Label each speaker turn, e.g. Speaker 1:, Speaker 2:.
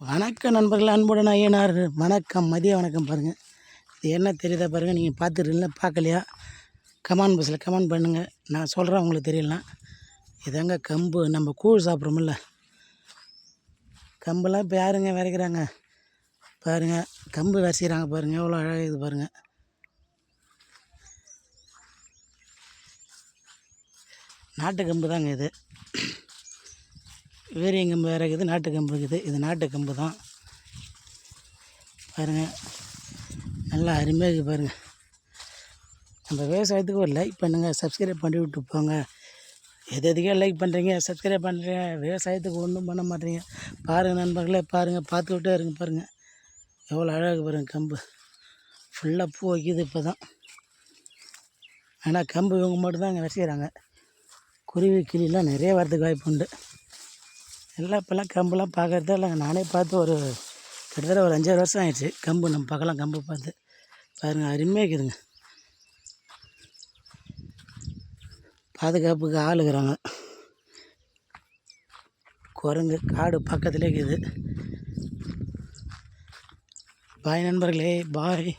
Speaker 1: வணக்கம் நண்பர்கள் அன்புடன் ஐயனார். வணக்கம் மதிய வணக்கம் பாருங்கள் இது என்ன தெரியுதா பாருங்கள் நீங்கள் பார்த்துருக்கீங்களா பார்க்கலையா? கமான் பஸ்ஸில் கமெண்ட் பண்ணுங்கள் நான் சொல்கிறேன் உங்களுக்கு தெரியலனா. இதாங்க கம்பு நம்ம கூழ் சாப்பிட்றோமில்ல கம்பெல்லாம் இப்போ யாருங்க விதைக்கிறாங்க? பாருங்கள் கம்பு விதைக்கிறாங்க பாருங்கள் எவ்வளோ அழகாக இது பாருங்கள் நாட்டு கம்பு தாங்க இது. வீரியம் கம்பு வேறு இருக்குது நாட்டு கம்பு இருக்குது. இது நாட்டு கம்பு தான். பாருங்கள் நல்லா அருமையாக இருக்குது பாருங்கள் நம்ம விவசாயத்துக்கு ஒரு லைக் பண்ணுங்கள் சப்ஸ்கிரைப் பண்ணி விட்டு போங்க. எது எதுக்கே லைக் பண்ணுறீங்க சப்ஸ்கிரைப் பண்ணுறீங்க விவசாயத்துக்கு ஒன்றும் பண்ண மாட்டீங்க. பாருங்கள் நண்பர்களே பாருங்கள் பார்த்துக்கிட்டே இருங்க பாருங்கள் எவ்வளோ அழகாக பாருங்கள் கம்பு. ஃபுல்லாக பூ வைக்கிது இப்போ தான் ஆனால் கம்பு இவங்க மட்டும்தான் அங்கே விதைக்கிறாங்க குருவி கிளிலாம் நிறைய வரதுக்கு வாய்ப்பு உண்டு. எல்லாம் இப்போல்லாம் கம்புலாம் பார்க்குறது இல்லைங்க. நானே பார்த்து ஒரு கிட்டத்தட்ட ஒரு அஞ்சாறு வருஷம் ஆயிடுச்சு. கம்பு நம்ம பார்க்கலாம் கம்பு பார்த்து. பாருங்கள் அருமையாக இருக்குதுங்க. பாதுகாப்புக்கு ஆள் இருக்கிறாங்க. குரங்கு காடு பக்கத்துலேயே இருக்குது. பாய் நண்பர்களே பாய்.